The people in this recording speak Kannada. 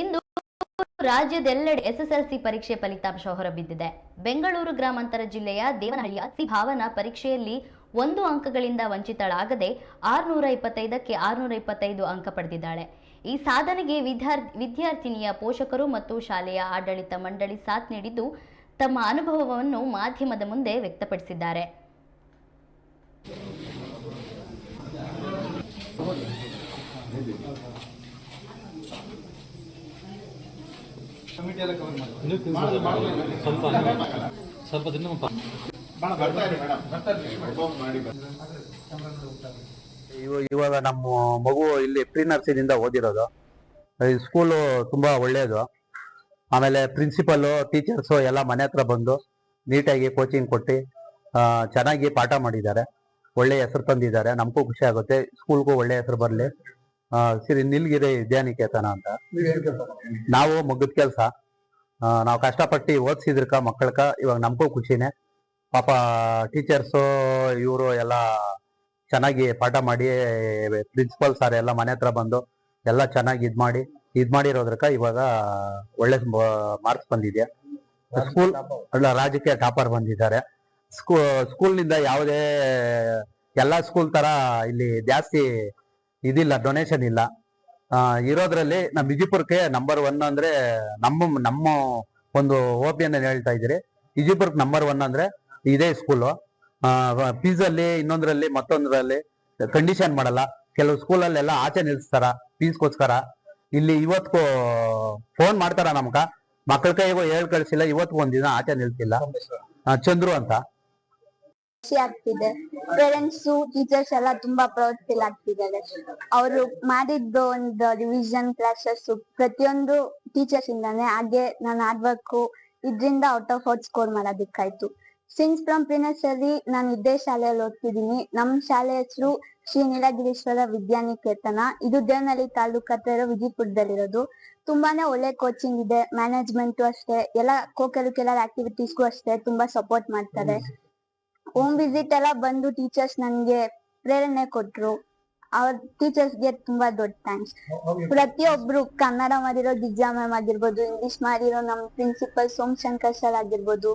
ಇಂದು ರಾಜ್ಯದೆಲ್ಲೆಡೆ ಎಸ್ಎಸ್ಎಲ್ಸಿ ಪರೀಕ್ಷೆ ಫಲಿತಾಂಶ ಹೊರಬಿದ್ದಿದೆ. ಬೆಂಗಳೂರು ಗ್ರಾಮಾಂತರ ಜಿಲ್ಲೆಯ ದೇವನಹಳ್ಳಿಯ ಸಿ ಭಾವನಾ ಪರೀಕ್ಷೆಯಲ್ಲಿ ಒಂದು ಅಂಕಗಳಿಂದ ವಂಚಿತಳಾಗದೆ ಆರುನೂರ ಇಪ್ಪತ್ತೈದಕ್ಕೆ ಆರುನೂರ ಇಪ್ಪತ್ತೈದು ಅಂಕ ಪಡೆದಿದ್ದಾಳೆ. ಈ ಸಾಧನೆಗೆ ವಿದ್ಯಾರ್ಥಿ ವಿದ್ಯಾರ್ಥಿನಿಯ ಪೋಷಕರು ಮತ್ತು ಶಾಲೆಯ ಆಡಳಿತ ಮಂಡಳಿ ಸಾಥ್ ನೀಡಿದ್ದು ತಮ್ಮ ಅನುಭವವನ್ನು ಮಾಧ್ಯಮದ ಮುಂದೆ ವ್ಯಕ್ತಪಡಿಸಿದ್ದಾರೆ. ಸ್ವಲ್ಪ ದಿನ ಇವ- ಇವಾಗ ನಮ್ಮ ಮಗು ಇಲ್ಲಿ ಪ್ರೀ ನರ್ಸರಿಯಿಂದ ಓದಿರೋದು. ಈ ಸ್ಕೂಲು ತುಂಬಾ ಒಳ್ಳೆಯದು ಆಮೇಲೆ ಪ್ರಿನ್ಸಿಪಲ್ಲು ಟೀಚರ್ಸು ಎಲ್ಲ ಮನೆ ಹತ್ರ ಬಂದು ನೀಟಾಗಿ ಕೋಚಿಂಗ್ ಕೊಟ್ಟು ಚೆನ್ನಾಗಿ ಪಾಠ ಮಾಡಿದ್ದಾರೆ. ಒಳ್ಳೆ ಹೆಸರು ತಂದಿದ್ದಾರೆ. ನಮಗೂ ಖುಷಿ ಆಗುತ್ತೆ. ಸ್ಕೂಲ್ಗೂ ಒಳ್ಳೆ ಹೆಸರು ಬರಲಿ. ಸರಿ ನಿಲ್ಗಿರಿ ವಿದ್ಯಾನಿಕೇತನ ಅಂತ. ನಾವು ಮುಗಿದ ಕೆಲಸ. ನಾವು ಕಷ್ಟಪಟ್ಟು ಓದಿಸಿದ್ರಕ ಮಕ್ಕಳಕ, ಇವಾಗ ನಮಗೂ ಖುಷಿನೇ. ಪಾಪ ಟೀಚರ್ಸು, ಇವರು ಎಲ್ಲ ಚೆನ್ನಾಗಿ ಪಾಠ ಮಾಡಿ, ಪ್ರಿನ್ಸಿಪಲ್ ಸರ್ ಎಲ್ಲ ಮನೆ ಹತ್ರ ಬಂದು ಎಲ್ಲ ಚೆನ್ನಾಗಿ ಇದ್ ಮಾಡಿ, ಇದ್ ಮಾಡಿರೋದ್ರಕ ಇವಾಗ ಒಳ್ಳೆ ಮಾರ್ಕ್ಸ್ ಬಂದಿದೆ ಸ್ಕೂಲ್ ಅಲ್ಲ ರಾಜಕೀಯ ಟಾಪರ್ ಬಂದಿದ್ದಾರೆ. ಸ್ಕೂ, ಸ್ಕೂಲ್ನಿಂದ ಯಾವುದೇ ಎಲ್ಲಾ ಸ್ಕೂಲ್ ತರ ಇಲ್ಲಿ ಜಾಸ್ತಿ ಇದಿಲ್ಲ ಡೊನೇಷನ್ ಇಲ್ಲ. ಇರೋದ್ರಲ್ಲಿ ನಮ್ಮ ವಿಜಯಪುರಕ್ಕೆ ನಂಬರ್ ಒನ್ ಅಂದ್ರೆ ನಮ್ಮ ನಮ್ಮ ಒಂದು ಓಪಿಯನ್ ಹೇಳ್ತಾ ಇದ್ದೀರಿ. ವಿಜಯಪುರಕ್ಕೆ ನಂಬರ್ ಒನ್ ಅಂದ್ರೆ ಇದೇ ಸ್ಕೂಲು ಫೀಸ್ ಅಲ್ಲಿ ಇನ್ನೊಂದ್ರಲ್ಲಿ ಮತ್ತೊಂದ್ರಲ್ಲಿ ಕಂಡೀಷನ್ ಮಾಡಲ್ಲ. ಕೆಲವು ಸ್ಕೂಲಲ್ಲೆಲ್ಲ ಆಚೆ ನಿಲ್ಸ್ತಾರ ಫೀಸ್ಗೋಸ್ಕರ ಇಲ್ಲಿ ಇವತ್ತು ಫೋನ್ ಮಾಡ್ತಾರ ನಮ್ಗ. ಮಕ್ಕಳ ಕೈಗೂ ಹೇಳ್ ಕಳ್ಸಿಲ್ಲ ಇವತ್ತು ಒಂದಿನ ಆಚೆ ನಿಲ್ತಿಲ್ಲ ಆ, ಚಂದ್ರು ಅಂತ. ಖುಷಿ ಆಗ್ತಿದೆ. ಪೇರೆಂಟ್ಸ್ ಟೀಚರ್ಸ್ ಎಲ್ಲ ತುಂಬಾ ಪ್ರೌಡ್ ಫೀಲ್ ಆಗ್ತಿದ್ದಾರೆ. ಅವರು ಮಾಡಿದ್ದು ಒಂದು ರಿವಿಷನ್ ಕ್ಲಾಸಸ್ ಪ್ರತಿಯೊಂದು ಟೀಚರ್ಸ್ ಇಂದಾನೆ. ಹಾಗೆ ನಾನು ಹಾರ್ಡ್ ವರ್ಕ್ ಇದ್ರಿಂದ ಔಟ್ ಆಫ್ ಔಟ್ ಸ್ಕೋರ್ ಮಾಡೋದಕ್ಕಾಯ್ತು. ಸಿನ್ಸ್ ಫ್ರಮ್ ಪ್ರಿನರ್ಸರಿ ನಾನು ಇದೇ ಶಾಲೆಯಲ್ಲಿ ಓದ್ತಿದ್ದೀನಿ. ನಮ್ ಶಾಲೆ ಹೆಸರು ಶ್ರೀ ನೀಲಗಿರೀಶ್ವರ ವಿದ್ಯಾನಿಕೇತನ. ಇದು ದೇವನಹಳ್ಳಿ ತಾಲೂಕು ಹತ್ರ ಇರೋ ವಿಜಯಪುರದಲ್ಲಿರೋದು. ತುಂಬಾನೇ ಒಳ್ಳೆ ಕೋಚಿಂಗ್ ಇದೆ. ಮ್ಯಾನೇಜ್ಮೆಂಟ್ ಅಷ್ಟೇ. ಎಲ್ಲ ಕೋ ಕರಿಕ್ಯುಲರ್ ಆಕ್ಟಿವಿಟೀಸ್ಗೂ ಅಷ್ಟೇ ತುಂಬಾ ಸಪೋರ್ಟ್ ಮಾಡ್ತಾರೆ. ಹೋಮ್ ವಿಸಿಟ್ ಎಲ್ಲ ಬಂದು ಟೀಚರ್ಸ್ ನನ್ಗೆ ಪ್ರೇರಣೆ ಕೊಟ್ರು. ಅವ್ರ ಟೀಚರ್ಸ್ಗೆ ತುಂಬಾ ದೊಡ್ಡ ಥ್ಯಾಂಕ್ಸ್ ಪ್ರತಿಯೊಬ್ರು ಕನ್ನಡ ಮಾಡಿರೋ ಗಿಜ್ಜಾ ಮ್ಯಾಮ್ ಆಗಿರ್ಬೋದು ಇಂಗ್ಲಿಷ್ ಮಾಡಿರೋ ನಮ್ ಪ್ರಿನ್ಸಿಪಲ್ ಸೋಮಶಂಕರ್ ಸರ್ ಆಗಿರ್ಬೋದು